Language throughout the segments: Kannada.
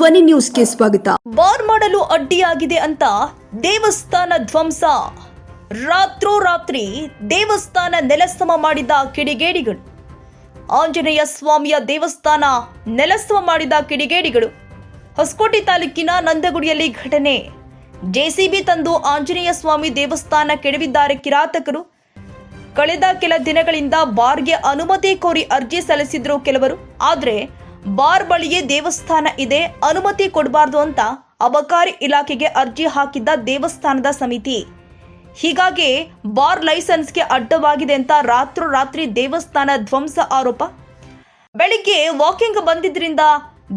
ಧ್ವನಿ ನ್ಯೂಸ್ಗೆ ಸ್ವಾಗತ. ಬಾರ್ ಮಾಡಲು ಅಡ್ಡಿಯಾಗಿದೆ ಅಂತ ದೇವಸ್ಥಾನ ಧ್ವಂಸ. ರಾತ್ರೋರಾತ್ರಿ ದೇವಸ್ಥಾನ ನೆಲಸಮ ಮಾಡಿದ ಕಿಡಿಗೇಡಿಗಳು. ಆಂಜನೇಯ ಸ್ವಾಮಿಯ ದೇವಸ್ಥಾನ ನೆಲಸಮ ಮಾಡಿದ ಕಿಡಿಗೇಡಿಗಳು. ಹೊಸಕೋಟೆ ತಾಲೂಕಿನ ನಂದಗುಡಿಯಲ್ಲಿ ಘಟನೆ. ಜೆಸಿಬಿ ತಂದು ಆಂಜನೇಯ ಸ್ವಾಮಿ ದೇವಸ್ಥಾನ ಕೆಡವಿದ್ದಾರೆ ಕಿರಾತಕರು. ಕಳೆದ ಕೆಲ ದಿನಗಳಿಂದ ಬಾರ್ಗೆ ಅನುಮತಿ ಕೋರಿ ಅರ್ಜಿ ಸಲ್ಲಿಸಿದ್ರು ಕೆಲವರು. ಆದ್ರೆ ಬಾರ್ ಬಳಿಗೆ ದೇವಸ್ಥಾನ ಇದೆ, ಅನುಮತಿ ಕೊಡಬಾರ್ದು ಅಂತ ಅಬಕಾರಿ ಇಲಾಖೆಗೆ ಅರ್ಜಿ ಹಾಕಿದ್ದ ದೇವಸ್ಥಾನದ ಸಮಿತಿ. ಹೀಗಾಗಿ ಬಾರ್ ಲೈಸೆನ್ಸ್ಗೆ ಅಡ್ಡವಾಗಿದೆ ಅಂತ ರಾತ್ರೋರಾತ್ರಿ ದೇವಸ್ಥಾನ ಧ್ವಂಸ ಆರೋಪ. ಬೆಳಿಗ್ಗೆ ವಾಕಿಂಗ್ ಬಂದಿದ್ದರಿಂದ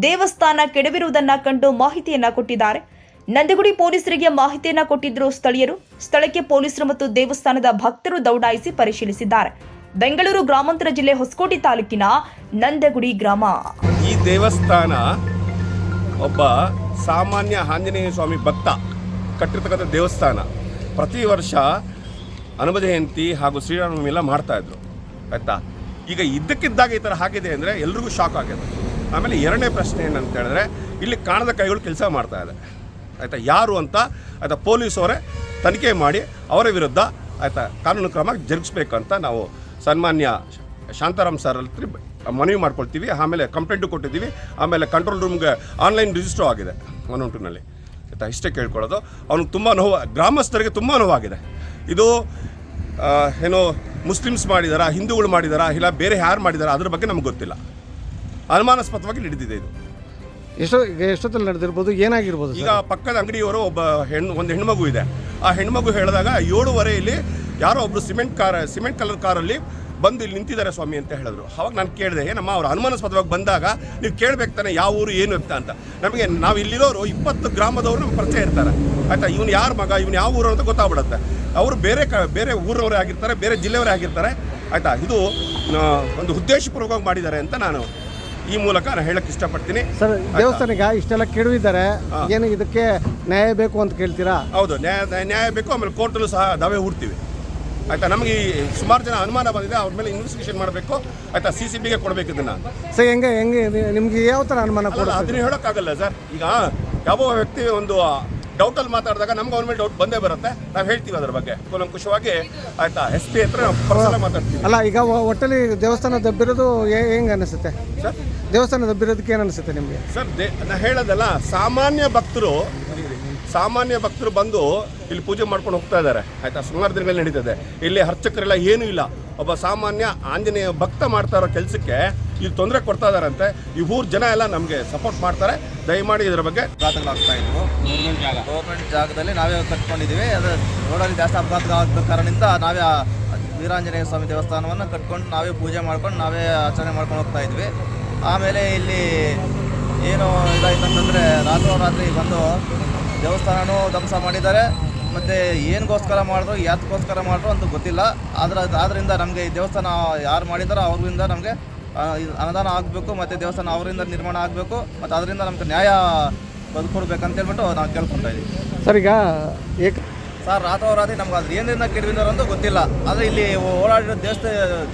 ದೇವಸ್ಥಾನ ಕೆಡವಿರುವುದನ್ನ ಕಂಡು ಮಾಹಿತಿಯನ್ನ ಕೊಟ್ಟಿದ್ದಾರೆ. ನಂದಿಗುಡಿ ಪೊಲೀಸರಿಗೆ ಮಾಹಿತಿಯನ್ನ ಕೊಟ್ಟಿದ್ರು ಸ್ಥಳೀಯರು. ಸ್ಥಳಕ್ಕೆ ಪೊಲೀಸರು ಮತ್ತು ದೇವಸ್ಥಾನದ ಭಕ್ತರು ದೌಡಾಯಿಸಿ ಪರಿಶೀಲಿಸಿದ್ದಾರೆ. ಬೆಂಗಳೂರು ಗ್ರಾಮಾಂತರ ಜಿಲ್ಲೆ ಹೊಸಕೋಟೆ ತಾಲೂಕಿನ ನಂದಗುಡಿ ಗ್ರಾಮ. ಈ ದೇವಸ್ಥಾನ ಒಬ್ಬ ಸಾಮಾನ್ಯ ಆಂಜನೇಯ ಸ್ವಾಮಿ ಭಕ್ತ ಕಟ್ಟಿರ್ತಕ್ಕಂಥ ದೇವಸ್ಥಾನ. ಪ್ರತಿ ವರ್ಷ ಹನುಮ ಜಯಂತಿ ಹಾಗೂ ಶ್ರೀರಾಮನವಮಿ ಎಲ್ಲ ಮಾಡ್ತಾ ಇದ್ರು. ಆಯ್ತಾ? ಈಗ ಇದ್ದಕ್ಕಿದ್ದಾಗ ಈ ಥರ ಆಗಿದೆ ಅಂದರೆ ಎಲ್ರಿಗೂ ಶಾಕ್ ಆಗಿದೆ. ಆಮೇಲೆ ಎರಡನೇ ಪ್ರಶ್ನೆ ಏನಂತ ಹೇಳಿದ್ರೆ, ಇಲ್ಲಿ ಕಾಣದ ಕೈಗಳು ಕೆಲಸ ಮಾಡ್ತಾ ಇದೆ. ಆಯಿತಾ? ಯಾರು ಅಂತ ಆಯಿತಾ? ಪೊಲೀಸವರೇ ತನಿಖೆ ಮಾಡಿ ಅವರ ವಿರುದ್ಧ ಆಯಿತಾ ಕಾನೂನು ಕ್ರಮ ಜರುಗಿಸ್ಬೇಕಂತ ನಾವು ಸನ್ಮಾನ್ಯ ಶಾಂತಾರಾಮ್ ಸರ್ ಅಲ್ಲಿ ಮನವಿ ಮಾಡ್ಕೊಳ್ತೀವಿ. ಆಮೇಲೆ ಕಂಪ್ಲೇಂಟು ಕೊಟ್ಟಿದ್ದೀವಿ. ಆಮೇಲೆ ಕಂಟ್ರೋಲ್ ರೂಮ್ಗೆ ಆನ್ಲೈನ್ ರಿಜಿಸ್ಟರ್ ಆಗಿದೆ ಒನ್ ಒನ್ ಟೂನಲ್ಲಿ ಆಯಿತಾ? ಇಷ್ಟೇ ಕೇಳ್ಕೊಳ್ಳೋದು. ಅವ್ನಿಗೆ ತುಂಬ ನೋವು ಗ್ರಾಮಸ್ಥರಿಗೆ ತುಂಬ ನೋವಾಗಿದೆ. ಇದು ಏನೋ ಮುಸ್ಲಿಮ್ಸ್ ಮಾಡಿದಾರಾ ಹಿಂದೂಗಳು ಮಾಡಿದಾರಾ ಇಲ್ಲ ಬೇರೆ ಯಾರು ಮಾಡಿದಾರಾ ಅದ್ರ ಬಗ್ಗೆ ನಮ್ಗೆ ಗೊತ್ತಿಲ್ಲ. ಅನುಮಾನಾಸ್ಪದವಾಗಿ ನಡೆದಿದೆ ಇದು. ಎಷ್ಟೋ ಎಷ್ಟೊತ್ತಲ್ಲಿ ನಡೆದಿರ್ಬೋದು ಏನಾಗಿರ್ಬೋದು ಈಗ ಪಕ್ಕದ ಅಂಗಡಿಯವರು ಒಬ್ಬ ಹೆಣ್ಣು ಒಂದು ಹೆಣ್ಮಗು ಇದೆ. ಆ ಹೆಣ್ಮಗು ಹೇಳಿದಾಗ ಏಳುವರೆಯಲ್ಲಿ ಯಾರೋ ಒಬ್ರು ಸಿಮೆಂಟ್ ಕಾರ್ ಸಿಮೆಂಟ್ ಕಲರ್ ಕಾರಲ್ಲಿ ಬಂದು ಇಲ್ಲಿ ನಿಂತಿದ್ದಾರೆ ಸ್ವಾಮಿ ಅಂತ ಹೇಳಿದ್ರು. ಅವಾಗ ನಾನು ಕೇಳಿದೆ ಏನಮ್ಮ ಅವ್ರು ಅನುಮಾನಾಸ್ಪದವಾಗಿ ಬಂದಾಗ ನೀವು ಕೇಳ್ಬೇಕು ತಾನೆ ಯಾವ ಊರು ಏನು ಅಂತ ಅಂತ. ನಮಗೆ ನಾವು ಇಲ್ಲಿರೋರು ಇಪ್ಪತ್ತು ಗ್ರಾಮದವರು ನಮ್ಗೆ ಪರಿಚಯ ಇರ್ತಾರೆ. ಆಯ್ತಾ ಇವನು ಯಾರ ಮಗ ಇವನು ಯಾವ ಊರು ಅಂತ ಗೊತ್ತಾಗ್ಬಿಡುತ್ತೆ. ಅವರು ಬೇರೆ ಕ ಬೇರೆ ಊರವರೇ ಆಗಿರ್ತಾರೆ ಬೇರೆ ಜಿಲ್ಲೆಯವರೇ ಆಗಿರ್ತಾರೆ. ಆಯ್ತಾ ಇದು ಒಂದು ಉದ್ದೇಶಪೂರ್ವಕವಾಗಿ ಮಾಡಿದ್ದಾರೆ ಅಂತ ನಾನು ಈ ಮೂಲಕ ನಾನು ಹೇಳಕ್ಕೆ ಇಷ್ಟಪಡ್ತೀನಿ. ಸರ್ ಆಯ್ತಾ? ದೇವಸ್ಥಾನಕ್ಕೆ ಇಷ್ಟೆಲ್ಲ ಕೆಡವಿದ್ದಾರೆ. ಏನು ಇದಕ್ಕೆ ನ್ಯಾಯ ಬೇಕು ಅಂತ ಕೇಳ್ತೀರಾ? ಹೌದು ನ್ಯಾಯ ನ್ಯಾಯ- ನ್ಯಾಯ ಬೇಕು ಆಮೇಲೆ ಕೋರ್ಟಲ್ಲೂ ಸಹ ದಾವೆ ಹೂಡ್ತೀವಿ ಆಯ್ತಾ ನಮಗೆ ಈ ಸುಮಾರು ಜನ ಅನುಮಾನ ಬಂದಿದೆ ಅವ್ರ ಮೇಲೆ ಇನ್ವೆಸ್ಟಿಗೇಷನ್ ಮಾಡಬೇಕು ಆಯ್ತಾ ಸಿ ಸಿ ಬಿಗೆ ಕೊಡಬೇಕು ಇದನ್ನ. ಸರ್ ಹೆಂಗೆ ಹೆಂಗೆ ನಿಮ್ಗೆ ಯಾವ ಥರ ಅನುಮಾನ ಅದನ್ನ ಹೇಳೋಕ್ಕಾಗಲ್ಲ ಸರ್. ಈಗ ಯಾವ ವ್ಯಕ್ತಿ ಒಂದು ಡೌಟಲ್ಲಿ ಮಾತಾಡಿದಾಗ ನಮ್ಗೆ ಅವ್ರ ಮೇಲೆ ಡೌಟ್ ಬಂದೇ ಬರುತ್ತೆ. ನಾವು ಹೇಳ್ತೀವಿ ಅದ್ರ ಬಗ್ಗೆ. ಕೂಲಂಕುಷವಾಗಿ ಆಯ್ತಾ ಎಸ್ ಪಿ ಹತ್ರ ಪರ್ಸನಲ್ ಮಾತಾಡ್ತೀವಿ. ಅಲ್ಲ ಈಗ ಒಟ್ಟಲ್ಲಿ ದೇವಸ್ಥಾನ ದಬ್ಬಿರೋದು ಹೆಂಗೆ ಹೆಂಗ್ ಅನಿಸುತ್ತೆ? ಸರ್? ದೇವಸ್ಥಾನ ದಬ್ಬಿರೋದಕ್ಕೆ ಏನು ಅನಿಸುತ್ತೆ ನಿಮಗೆ? ಸರ್ ದೇ ನಾ ಹೇಳೋದಲ್ಲ ಸಾಮಾನ್ಯ ಭಕ್ತರು ಸಾಮಾನ್ಯ ಭಕ್ತರು ಬಂದು ಇಲ್ಲಿ ಪೂಜೆ ಮಾಡ್ಕೊಂಡು ಹೋಗ್ತಾ ಇದ್ದಾರೆ. ಆಯ್ತಾ? ಸುಮಾರು ದಿನಗಳಲ್ಲಿ ನಡೀತದೆ. ಇಲ್ಲಿ ಅರ್ಚಕರೆಲ್ಲ ಏನೂ ಇಲ್ಲ. ಒಬ್ಬ ಸಾಮಾನ್ಯ ಆಂಜನೇಯ ಭಕ್ತ ಮಾಡ್ತಾ ಇರೋ ಕೆಲಸಕ್ಕೆ ಇಲ್ಲಿ ತೊಂದರೆ ಕೊಡ್ತಾ ಇದಾರಂತೆ ಈ ಊರ್ ಜನ ಎಲ್ಲ ನಮಗೆ ಸಪೋರ್ಟ್ ಮಾಡ್ತಾರೆ. ದಯಮಾಡಿ ಇದರ ಬಗ್ಗೆ ಅಪಘಾತಗಳಾಗ್ತಾ ಇದ್ವು. ಗೌರ್ಮೆಂಟ್ ಜಾಗದಲ್ಲಿ ನಾವೇ ಕಟ್ಕೊಂಡಿದ್ದೀವಿ. ಅದು ರೋಡಲ್ಲಿ ಜಾಸ್ತಿ ಅಪಘಾತ ಕಾರಣದಿಂದ ನಾವೇ ವೀರಾಂಜನೇಯ ಸ್ವಾಮಿ ದೇವಸ್ಥಾನವನ್ನು ಕಟ್ಕೊಂಡು ನಾವೇ ಪೂಜೆ ಮಾಡ್ಕೊಂಡು ನಾವೇ ಆಚರಣೆ ಮಾಡ್ಕೊಂಡು ಹೋಗ್ತಾ ಇದ್ವಿ. ಆಮೇಲೆ ಇಲ್ಲಿ ಏನು ಇದಾಯ್ತು ಅಂತಂದರೆ ರಾತ್ರೋರಾತ್ರಿ ಬಂದು ದೇವಸ್ಥಾನನೂ ಧ್ವಂಸ ಮಾಡಿದ್ದಾರೆ. ಮತ್ತು ಏನಗೋಸ್ಕರ ಮಾಡಿದ್ರು ಯಾತಕ್ಕೋಸ್ಕರ ಮಾಡಿದ್ರು ಅಂತ ಗೊತ್ತಿಲ್ಲ. ಆದ್ರೆ ಆದ್ದರಿಂದ ನಮಗೆ ಈ ದೇವಸ್ಥಾನ ಯಾರು ಮಾಡಿದಾರೋ ಅವ್ರಿಂದ ನಮಗೆ ಅನುದಾನ ಆಗಬೇಕು ಮತ್ತು ದೇವಸ್ಥಾನ ಅವರಿಂದ ನಿರ್ಮಾಣ ಆಗಬೇಕು ಮತ್ತು ಅದರಿಂದ ನಮ್ಗೆ ನ್ಯಾಯ ಬದುಕೊಡ್ಬೇಕಂತ ಹೇಳ್ಬಿಟ್ಟು ನಾವು ಕೇಳ್ಕೊತಾ ಇದ್ದೀವಿ ಸರ್ ಈಗ ಏಕ ಸರ್ ರಾತ್ರೋರಾತ್ರಿ ನಮ್ಗೆ ಅದು ಏನಿಂದ ಕೆಡವಿದಾರೆ ಅಂತ ಗೊತ್ತಿಲ್ಲ. ಆದರೆ ಇಲ್ಲಿ ಓಡಾಡಿರೋ ದೇಶ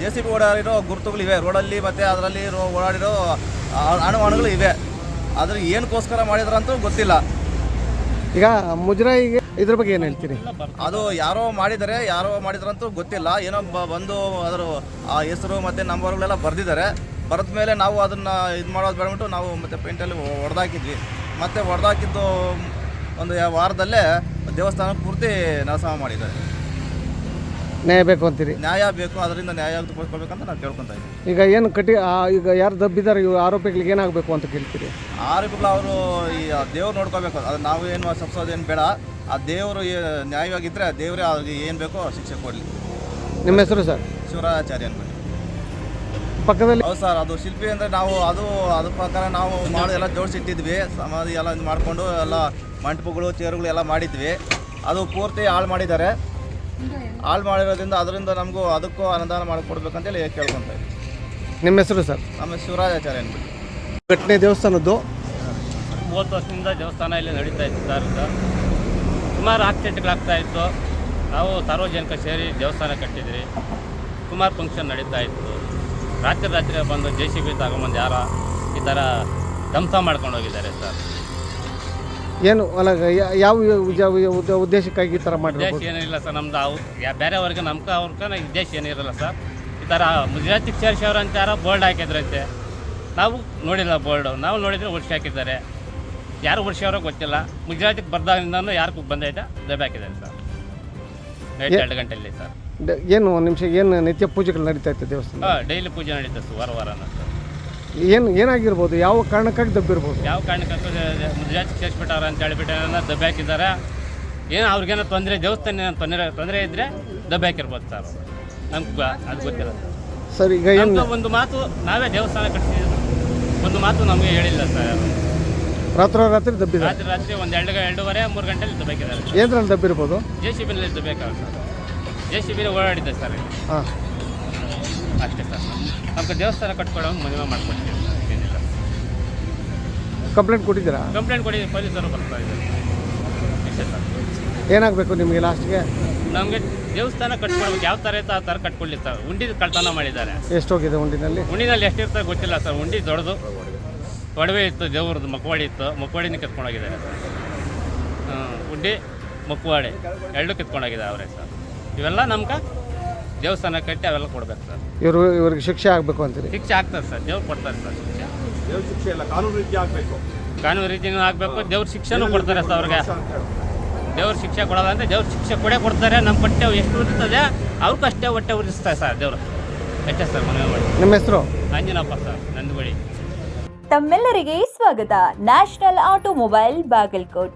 ಜೆ ಸಿ ಬಿ ಓಡಾಡಿರೋ ಗುರುತುಗಳಿವೆ ರೋಡಲ್ಲಿ ಮತ್ತು ಅದರಲ್ಲಿ ರೋ ಓಡಾಡಿರೋ ಅಣು ಅಣುಗಳು ಇವೆ. ಆದರೆ ಏನಕ್ಕೋಸ್ಕರ ಮಾಡಿದ್ರಂತೂ ಗೊತ್ತಿಲ್ಲ. ಈಗ ಮುಜರಾಯಿಗೆ ಇದ್ರ ಬಗ್ಗೆ ಏನು ಹೇಳ್ತೀರಿ? ಅದು ಯಾರೋ ಮಾಡಿದ್ದಾರೆ, ಯಾರೋ ಮಾಡಿದ್ರಂತೂ ಗೊತ್ತಿಲ್ಲ. ಏನೋ ಬ- ಬಂದು ಅದರ, ಆ ಹೆಸರು ಮತ್ತು ನಂಬರ್ಗಳೆಲ್ಲ ಬರೆದಿದ್ದಾರೆ. ಬರೆದ ಮೇಲೆ ನಾವು ಅದನ್ನು ಇದು ಮಾಡೋದು ಬೇಡ್ಬಿಟ್ಟು ನಾವು ಮತ್ತೆ ಪೇಂಟಲ್ಲಿ ಹೊಡೆದಾಕಿದ್ವಿ ಮತ್ತು ಹೊಡೆದಾಕಿದ್ದು ಒಂದು ವಾರದಲ್ಲೇ ದೇವಸ್ಥಾನ ಪೂರ್ತಿ ನಾಶ ಮಾಡಿದ್ದಾರೆ. ನ್ಯಾಯ ಬೇಕು ಅಂತೀರಿ? ನ್ಯಾಯ ಬೇಕು ಅದರಿಂದ ನ್ಯಾಯ ಅಂತ ನಾವು ಕೇಳ್ಕೊತಾ ಇದ್ದೀನಿ. ಈಗ ಏನು ಕಟ್ಟಿ ಆ, ಈಗ ಯಾರು ದಬ್ಬಿದ್ದಾರೆ ಇವ್ರು ಆರೋಪಿಗಳಿಗೆ ಏನಾಗಬೇಕು ಅಂತ ಕೇಳ್ತೀರಿ? ಆರೋಪಿಗಳು ಅವರು ಈ ದೇವ್ರು ನೋಡ್ಕೋಬೇಕು ಅದು ನಾವು ಏನು ಸಪ್ಸೋದೇನು ಬೇಡ. ಆ ದೇವರು ನ್ಯಾಯವಾಗಿದ್ದರೆ ಆ ದೇವರೇ ಅವ್ರಿಗೆ ಏನು ಬೇಕೋ ಶಿಕ್ಷೆ ಕೊಡಲಿ. ನಿಮ್ಮ ಹೆಸರು ಸರ್? ಶಿವರಾಚಾರ್ಯ ಅನ್ಬಿಟ್ಟು. ಪಕ್ಕದಲ್ಲಿ ಹೌದು ಸರ್ ಅದು ಶಿಲ್ಪಿ ಅಂದರೆ ನಾವು ಅದು ಅದ್ರ ಪ್ರಕಾರ ನಾವು ಮಾಡಿ ಎಲ್ಲ ಜೋಡಿಸಿಟ್ಟಿದ್ವಿ ಸಮಾಧಿ ಎಲ್ಲ ಇದು ಮಾಡಿಕೊಂಡು ಎಲ್ಲ ಮಂಟಪಗಳು ಚೇರುಗಳು ಎಲ್ಲ ಮಾಡಿದ್ವಿ. ಅದು ಪೂರ್ತಿ ಹಾಳು ಮಾಡಿದ್ದಾರೆ. ಹಾಳು ಮಾಡಿರೋದ್ರಿಂದ ಅದರಿಂದ ನಮಗೂ ಅದಕ್ಕೂ ಅನುದಾನ ಮಾಡಿಕೊಡ್ಬೇಕಂತೇಳಿ ಕೇಳ್ಕೊತ ಇದ್ದೀವಿ ನಿಮ್ಮ ಹೆಸರು ಸರ್? ಆಮೇಲೆ ಶಿವರಾಜಾಚಾರ್ಯ ಅಂದ್ಬಿಟ್ಟು. ಘಟನೆ ದೇವಸ್ಥಾನದ್ದು? ಮೂವತ್ತು ವರ್ಷದಿಂದ ದೇವಸ್ಥಾನ ಇಲ್ಲಿ ನಡೀತಾ ಇತ್ತು ಸರ್ ಇದು. ಸುಮಾರು ಆಕ್ಸಿಡೆಂಟ್ಗಳಾಗ್ತಾ ಇತ್ತು. ನಾವು ಸಾರ್ವಜನಿಕ ಸೇರಿ ದೇವಸ್ಥಾನ ಕಟ್ಟಿದ್ರಿ ಸುಮಾರು ಫಂಕ್ಷನ್ ನಡೀತಾ ಇತ್ತು. ರಾತ್ರಿ ರಾತ್ರಿ ಬಂದು ಜೆ ಸಿ ಬಿ ತಗೊಂಬಂದು ಯಾರ ಈ ಥರ ಧ್ವಂಸ ಮಾಡ್ಕೊಂಡು ಹೋಗಿದ್ದಾರೆ ಸರ್. ಏನು ಅಲ್ಲ ಯಾವ ಉದ್ದೇಶಕ್ಕಾಗಿ ಈ ಥರ ಉದ್ದೇಶ ಮಾಡಿರ್ಬೋದು? ಏನಿಲ್ಲ ಸರ್ ನಮ್ದು ಅವ್ರು ಯಾ- ಬೇರೆಯವ್ರಿಗೆ ನಮ್ಕ ಅವ್ರಕ ಉದ್ದೇಶ ಏನಿರಲ್ಲ ಸರ್. ಈ ಥರ ಗುಜರಾತಿಗೆ ಸೇರಿಸೋರು ಯಾರೋ ಬೋರ್ಡ್ ಹಾಕಿದ್ರಂತೆ. ನಾವು ನೋಡಿಲ್ಲ ಬೋರ್ಡು ನಾವು ನೋಡಿದ್ರೆ ಉಡ್ಸಿ ಹಾಕಿದ್ದಾರೆ. ಯಾರು ಉಡ್ಸ್ಯಾರೋ ಗೊತ್ತಿಲ್ಲ. ಮುಜರಾತಿಗೆ ಬರ್ದಾಗಿಂದನೂ ಯಾರು ಬಂದೈತೆ ದಬ್ಬೆ ಹಾಕಿದ್ದಾರೆ ಸರ್. ನೈಟ್ ಎರಡು ಗಂಟೆಯಲ್ಲಿ ಸರ್. ಡ- ಏನು ಒಂದು ನಿಮಿಷ ಏನು ನಿತ್ಯ ಪೂಜೆಗಳು ನಡೀತಾ ಇತ್ತು ದೇವಸ್ಥಾನ ಹಾಂ ಡೈಲಿ ಪೂಜೆ ನಡೀತದೆ ಸರ್ ವಾರ ವಾರನ ಸರ್. ಏನು ಏನಾಗಿರ್ಬೋದು? ಯಾವ ಕಾರಣಕ್ಕಾಗಿ ದಬ್ಬಿರ್ಬೋದು? ಯಾವ ಕಾರಣಕ್ಕೆ ಮುಜರಾತಿಗೆ ಸೇರಿಸ್ಬಿಟ್ಟಾರ ಅಂತ ಹೇಳ್ಬಿಟ್ಟು ದಬ್ಬೆ ಹಾಕಿದ್ದಾರೆ. ಏನು ಅವ್ರಿಗೇನೋ ತೊಂದರೆ ದೇವಸ್ಥಾನ ಏನೋ ತೊಂದರೆ ತೊಂದರೆ ಇದ್ದರೆ ದಬ್ಬೆ ಹಾಕಿರ್ಬೋದು ಸರ್. ನಮ್ಗೆ ಅದು ಗೊತ್ತಿಲ್ಲ. ಸರ್ ಈಗ ಏನು ಒಂದು ಮಾತು ನಾವೇ ದೇವಸ್ಥಾನ ಕಟ್ಸಿದ್ರು ಒಂದು ಮಾತು ನಮಗೆ ಹೇಳಿಲ್ಲ ಸರ್. ರಾತ್ರೋ ರಾತ್ರಿ ದಬ್ಬಿ ರಾತ್ರಿ ರಾತ್ರಿ ಒಂದು ಎರಡು ಎರಡೂವರೆ ಮೂರು ಗಂಟೆಲಿ ದಬ್ಬಾಕಿದ್ದಾರೆ ಏನ್ರಲ್ಲಿ ದಬ್ಬಿರ್ಬೋದು? ಜೆ ಸಿ ಬಿನಲ್ಲಿ ದಬ್ಬಾಕ ಸರ್. ಜೆ ಸಿ ಬಿನ ಓಡಾಡಿದ್ದೆ ಸರ್. ಹಾಂ. ಅಷ್ಟೇ ಸರ್. ನಮ್ಗೆ ದೇವಸ್ಥಾನ ಕಟ್ಕೊಳ್ಳೋ ಮದುವೆ ಮಾಡ್ಕೊಡ್ತೀವಿ. ಏನಿಲ್ಲ. ಕಂಪ್ಲೇಂಟ್ ಕೊಟ್ಟಿದ್ದೀರಾ? ಕಂಪ್ಲೇಂಟ್ ಕೊಡಿ ಪೊಲೀಸರು ಬರ್ತಾ ಇದ್ದಾರೆ. ಇಷ್ಟೇ ಸರ್. ಏನಾಗಬೇಕು ನಿಮಗೆ ಲಾಸ್ಟ್ಗೆ? ನಮಗೆ ದೇವಸ್ಥಾನ ಕಟ್ಕೊಡ್ಬೇಕು ಯಾವ ಥರ ಇತ್ತು ಆ ಥರ ಕಟ್ಕೊಳ್ಳಿ ಸರ್. ಉಂಡಿ ಕಳ್ತನ ಮಾಡಿದ್ದಾರೆ. ಎಷ್ಟೋಗಿದೆ ಉಂಡಿನಲ್ಲಿ? ಉಂಡಿನಲ್ಲಿ ಎಷ್ಟಿರ್ತ ಗೊತ್ತಿಲ್ಲ ಸರ್. ಉಂಡಿ ದೊಡ್ಡದು. ಒಡವೆ ಇತ್ತು ದೇವ್ರದ್ದು ಮಕ್ವಾಡಿ ಇತ್ತು. ಮಕ್ವಾಡಿನ ಕಿತ್ಕೊಂಡೋಗಿದ್ದಾರೆ ಸರ್. ಉಂಡಿ ಮಕ್ವಾಡಿ ಎರಡು ಕಿತ್ಕೊಂಡೋಗಿದ್ದಾರೆ ಅವರೇ ಸರ್. ಇವೆಲ್ಲ ನಮ್ಗೆ ದೇವಸ್ಥಾನ ಕಟ್ಟಿ ಅವೆಲ್ಲ ಕೊಡ್ಬೇಕು ಸರ್. ಇವರು ಇವ್ರಿಗೆ ಶಿಕ್ಷೆ ಆಗಬೇಕು ಅಂತೀರಿ? ಶಿಕ್ಷೆ ಆಗ್ತದೆ ಸರ್. ದೇವ್ರು ಕೊಡ್ತಾರೆ ಸರ್ ಶಿಕ್ಷೆ. ದೇವ್ರ ಶಿಕ್ಷೆ ಇಲ್ಲ ಕಾನೂನು ರೀತಿ ಆಗಬೇಕು. ಕಾನೂನು ರೀತಿನೂ ಆಗಬೇಕು ದೇವ್ರ ಶಿಕ್ಷೆನೂ ಕೊಡ್ತಾರೆ ಸರ್ ಅವ್ರಿಗೆ. ದೇವ್ರ ಶಿಕ್ಷೆ ಕೊಡೋಲ್ಲ ಅಂದರೆ ದೇವ್ರ ಶಿಕ್ಷೆ ಕೊಡೇ ಕೊಡ್ತಾರೆ ನಮ್ಮ ಪಟ್ಟೆ ಎಷ್ಟು ಉರಿಸ್ತದೆ ಅವ್ರಿಗೂ ಅಷ್ಟೇ ಹೊಟ್ಟೆ ಉರಿಸ್ತಾರೆ ಸರ್ ದೇವರು. ಅಷ್ಟೇ ಸರ್ ಮನವಿ ಮಾಡಿ. ನಿಮ್ಮ ಹೆಸರು? ಅಂಜನಪ್ಪ ಸರ್ ನಂದುಗುಳಿ ತಮ್ಮೆಲ್ಲರಿಗೆ ಸ್ವಾಗತ. National Automobile Bagalkot.